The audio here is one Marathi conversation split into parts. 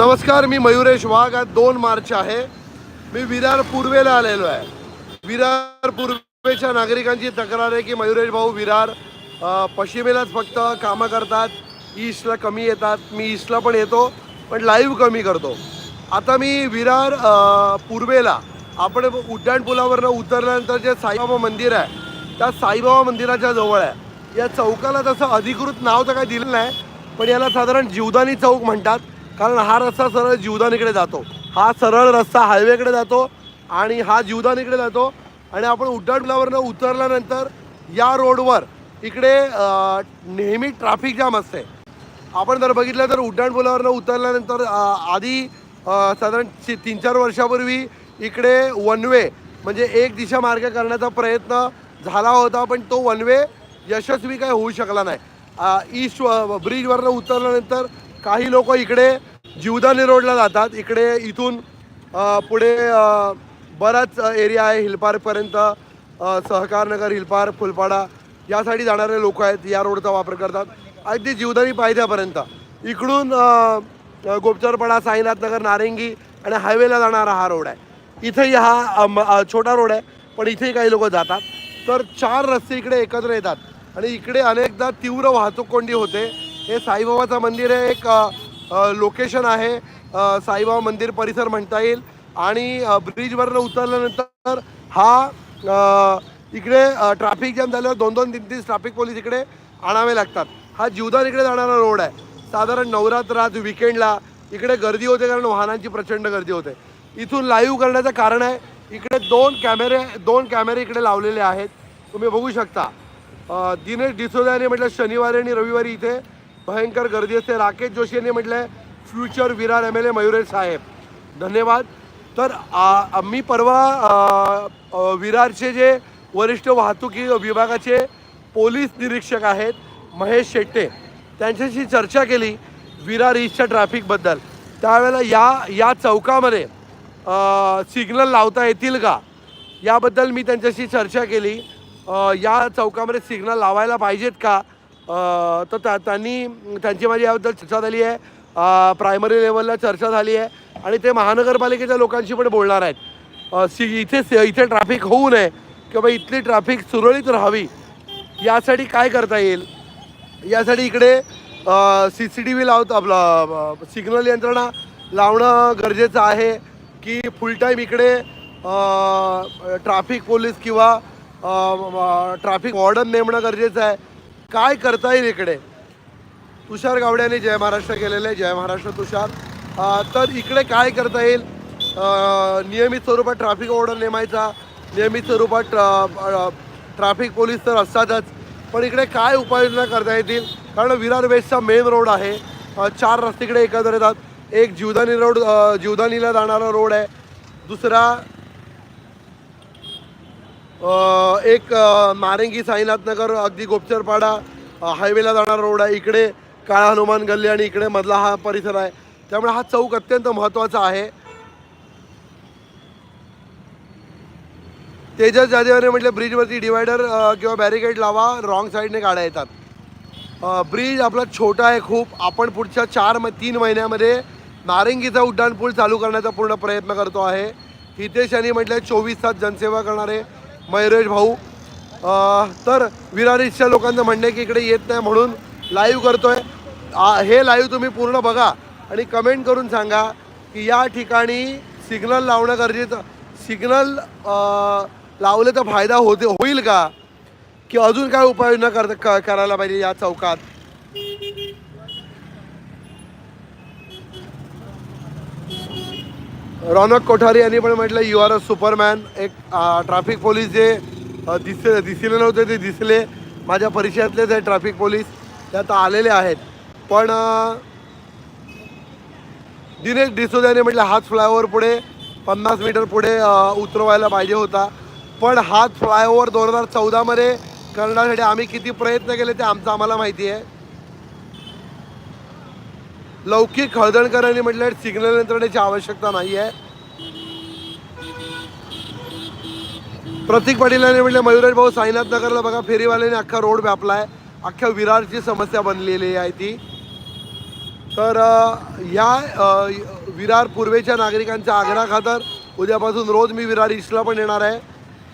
नमस्कार मी मयुरेश वाघ आज दोन मार्च आहे. मी विरार पूर्वेला आलेलो आहे. विरार पूर्वेच्या नागरिकांची तक्रार आहे की मयुरेश भाऊ विरार पश्चिमेलाच फक्त कामं करतात. ईस्टला कमी येतात. मी ईस्टला पण येतो पण लाईव्ह कमी करतो. आता मी विरार पूर्वेला आपण उड्डाण पुलावरनं उतरल्यानंतर जे साईबाबा मंदिर आहे त्या साईबाबा मंदिराच्या जवळ आहे. या चौकाला तसं अधिकृत नाव तर काही दिलं नाही पण याला साधारण जीवदानी चौक म्हणतात. कारण हा रस्ता सरळ जीवदानीकडे जातो. हा सरळ रस्ता हायवेकडे जातो आणि हा जीवदानीकडे जातो आणि आपण उड्डाणपुलावरनं उतरल्यानंतर या रोडवर इकडे नेहमी ट्रॅफिक जाम असते. आपण जर बघितलं तर उड्डाणपुलावरनं उतरल्यानंतर आधी साधारण तीन चार वर्षापूर्वी इकडे वन वे म्हणजे एक दिशा मार्ग करण्याचा प्रयत्न झाला होता पण तो वन वे यशस्वी काय होऊ शकला नाही. ईस्ट ब्रिजवरनं उतरल्यानंतर काही लोक इकडे जीवदानी रोडला जातात. इकडे इथून पुढे बराच एरिया आहे. हिलपार्कपर्यंत सहकारनगर हिलपार्क फुलपाडा यासाठी जाणारे लोक आहेत. या रोडचा वापर करतात. अगदी जीवदानी पायथ्यापर्यंत. इकडून गोपचरपाडा साईनाथनगर नारेंगी आणि हायवेला जाणारा हा रोड आहे. इथेही हा छोटा रोड आहे. पण इथेही काही लोक जातात. तर चार रस्ते इकडे एकत्र येतात. आणि इकडे अनेकदा तीव्र वाहतूक कोंडी होते. हे साईबाबाचं मंदिर आहे एक लोकेशन आहे. साईबाबा मंदिर परिसर म्हणता येईल. आणि ब्रिजवरनं उतरल्यानंतर हा इकडे ट्रॅफिक जॅम झाल्यावर दोन दोन तीन तीन ट्रॅफिक पोलीस इकडे आणावे लागतात. हा जीवदान इकडे जाणारा रोड आहे. साधारण नवरात्रात विकेंडला इकडे गर्दी होते कारण वाहनांची प्रचंड गर्दी होते. इथून लाईव्ह करण्याचं कारण आहे इकडे दोन कॅमेरे दोन कॅमेरे इकडे लावलेले आहेत. तुम्ही बघू शकता. दिनेश डिसोजा यांनी म्हटलं शनिवारी आणि रविवारी इथे भयंकर गर्दी असते. राकेश जोशी यांनी म्हटलं आहे future Virar M L A Mayuresh साहेब. धन्यवाद. तर आ, आम्ही परवा विरारचे जे वरिष्ठ वाहतुकी विभागाचे पोलीस निरीक्षक आहेत महेश शेट्टे त्यांच्याशी चर्चा केली विरार ईस्टच्या ट्रॅफिकबद्दल त्यावेळेला या या चौकामध्ये सिग्नल लावता येतील का? याबद्दल मी त्यांच्याशी चर्चा केली. या चौकामध्ये सिग्नल लावायला पाहिजेत का? तर त्या त्यांनी त्यांची माझी याबद्दल चर्चा झाली आहे. प्रायमरी लेवलला चर्चा झाली आहे. आणि ते महानगरपालिकेच्या लोकांशी पण बोलणार आहेत. सी इथे इथे ट्रॅफिक होऊ नये किंवा इथली ट्रॅफिक सुरळीत राहावी यासाठी काय करता येईल? यासाठी इकडे सी सी टी व्ही लावतो आपलं सिग्नल यंत्रणा लावणं गरजेचं आहे की फुल टाईम इकडे ट्रॅफिक पोलीस किंवा ट्रॅफिक वॉर्डन नेमणं गरजेचं आहे. काय करता येईल इकडे? तुषार गावड्याने जय महाराष्ट्र केलेलं आहे जय महाराष्ट्र तुषार. तर इकडे काय करता येईल? नियमित स्वरूपात ट्रॅफिक ऑर्डर नेमायचा. नियमित स्वरूपात अ, ट्रॅफिक पोलीस तर असतातच. पण इकडे काय उपाययोजना करता येतील? कारण विरार वेस्टचा मेन रोड आहे. चार रस्ते इकडे एकत्र येतात. एक जीवदानी रोड अ, जीवदानीला जाणारा रोड आहे. दुसरा एक नारंगी साईनाथनगर अगदी गोपचरपाडा हायवेला जाणारा रोड आहे. इकडे काळा हनुमान गल्ली आणि इकडे मधला हा परिसर आहे. त्यामुळे हा चौक अत्यंत महत्त्वाचा आहे. तेजस जाधवाने म्हटलं ब्रिजवरती डिवायडर किंवा बॅरिकेड लावा रॉंग साईडने गाड्या येतात. ब्रिज आपला छोटा आहे खूप. आपण पुढच्या चार म तीन महिन्यामध्ये नारंगीचा उड्डाणपूल चालू करण्याचा पूर्ण प्रयत्न करतो आहे. हितेश यांनी म्हटलं चोवीस तास जनसेवा करणारे. मयुरेश भाऊ. तर विरारीच्या लोकांचं म्हणणं आहे की इकडे येत नाही म्हणून लाईव्ह करतोय. हे लाईव्ह तुम्ही पूर्ण बघा आणि कमेंट करून सांगा की या ठिकाणी सिग्नल लावणं गरजेचं सिग्नल लावले तर फायदा होते होईल का? की अजून काय उपाययोजना कर क- करायला पाहिजे या चौकात? रौनक कोठारी यांनी पण म्हटलं यू आर अ सुपरमॅन एक ट्रॅफिक पोलीस जे दिस दिसले नव्हते ते दिसले. माझ्या परिचयातलेच आहे ट्रॅफिक पोलीस ते आता आलेले आहेत. पण दिनेश डिसोजाने यांनी म्हटलं हाच फ्लायओव्हर पुढे पन्नास मीटर पुढे उतरवायला पाहिजे होता. पण हाच फ्लायओव्हर दोन हजार चौदामध्ये करण्यासाठी आम्ही किती प्रयत्न केले ते आमचं आम्हाला माहिती आहे. लौकिक हळदणकरांनी म्हटलं सिग्नल यंत्रणेची आवश्यकता नाही आहे. प्रतीक पाटील यांनी म्हटलं मयुरेश भाऊ साईनाथ नगरला बघा फेरीवाल्याने अख्खा रोड व्यापलाय. अख्ख्या विरारची समस्या बनलेली आहे ती. तर ह्या विरार पूर्वेच्या नागरिकांच्या आग्रहा खातर उद्यापासून रोज मी विरार ईस्टला पण येणार आहे.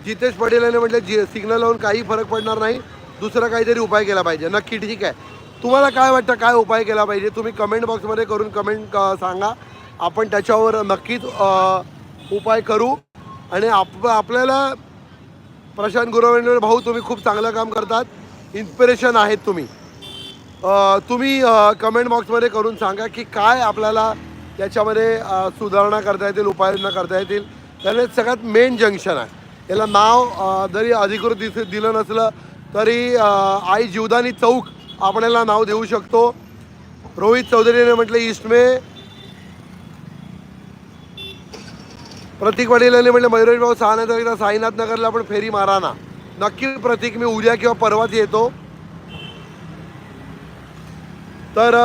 जितेश पटेल यांनी म्हटलं जी सिग्नल लावून काही फरक पडणार नाही. दुसरा काहीतरी उपाय केला पाहिजे. नक्की ठीक आहे. तुम्हाला काय वाटतं काय उपाय केला पाहिजे? तुम्ही कमेंट बॉक्समध्ये करून कमेंट सांगा. आपण त्याच्यावर नक्कीच उपाय करू. आणि आप आपल्याला प्रशांत गुरवणे भाऊ तुम्ही खूप चांगलं काम करतात. इन्स्पिरेशन आहेत तुम्ही. तुम्ही कमेंट बॉक्समध्ये करून सांगा की काय आपल्याला याच्यामध्ये सुधारणा करता येतील उपाययोजना करता येतील. कारण सगळ्यात मेन जंक्शन आहे. याला नाव जरी अधिकृत दिस दिलं नसलं तरी आई जीवदानी चौक आपल्याला नाव देऊ शकतो. रोहित चौधरीने म्हटलं ईस्ट मे प्रतीक वडिलांनी म्हटलं मयुरेश भाऊ सहा साईनाथ नगरला पण फेरी मारा ना. नक्की प्रतीक मी उद्या किंवा परवाच येतो. तर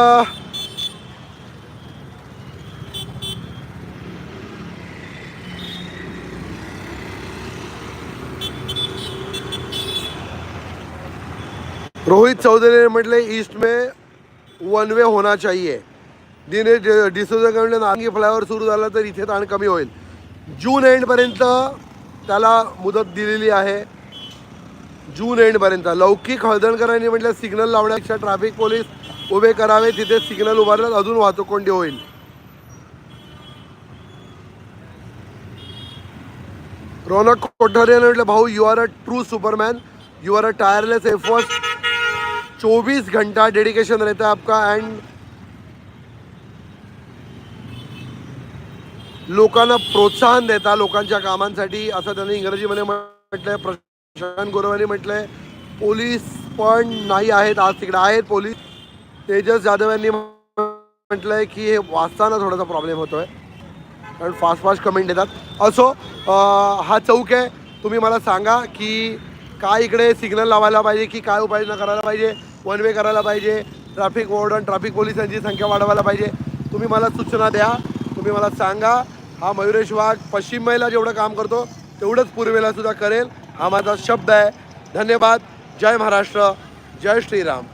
रोहित चौधरी ने म्हटले ईस्ट में वन वे होना चाहिए. दिनेश डि- डिसोजा नांगी फ्लायओव्हर सुरू झाला तर इथे ताण कमी होईल. जून एंडपर्यंत त्याला मुदत दिलेली आहे. जून एंडपर्यंत लौकिक हळदणकरांनी म्हटलं सिग्नल लावण्यापेक्षा ट्रॅफिक पोलीस उभे करावे तिथे सिग्नल उभारल्यास अजून वाहतूक कोंडी होईल. रौनक कोठारे म्हटलं भाऊ you are a true superman you are a tireless effort चौबीस घंटा डेडिकेशन रहता है आपका एंड लोकांना प्रोत्साहन देता लोकांच्या कामांसाठी. असं त्यांनी इंग्रजीमध्ये म्हटलंय प्रशांत गोरवानी म्हटलंय पोलीस पण नाही आहेत आज तिकडे. आहेत पोलीस. तेजस जाधव यांनी म्हटलंय की हे वाचताना थोडासा प्रॉब्लेम होतोय. कारण फास्ट फास्ट कमेंट येतात. असो हा चौक आहे. तुम्ही मला सांगा की काय इकडे सिग्नल लावायला पाहिजे की काय उपाययोजना करायला पाहिजे? वन वे करायला पाहिजे. ट्रॅफिक वॉर्डन ट्रॅफिक पोलिसांची संख्या वाढवायला पाहिजे. तुम्ही मला सूचना द्या. तुम्ही मला सांगा. हा मयुरेश वाघ पश्चिमेला जेवढं काम करतो तेवढंच पूर्वेला सुद्धा करेल. हा माझा शब्द आहे. धन्यवाद. जय महाराष्ट्र. जय श्रीराम.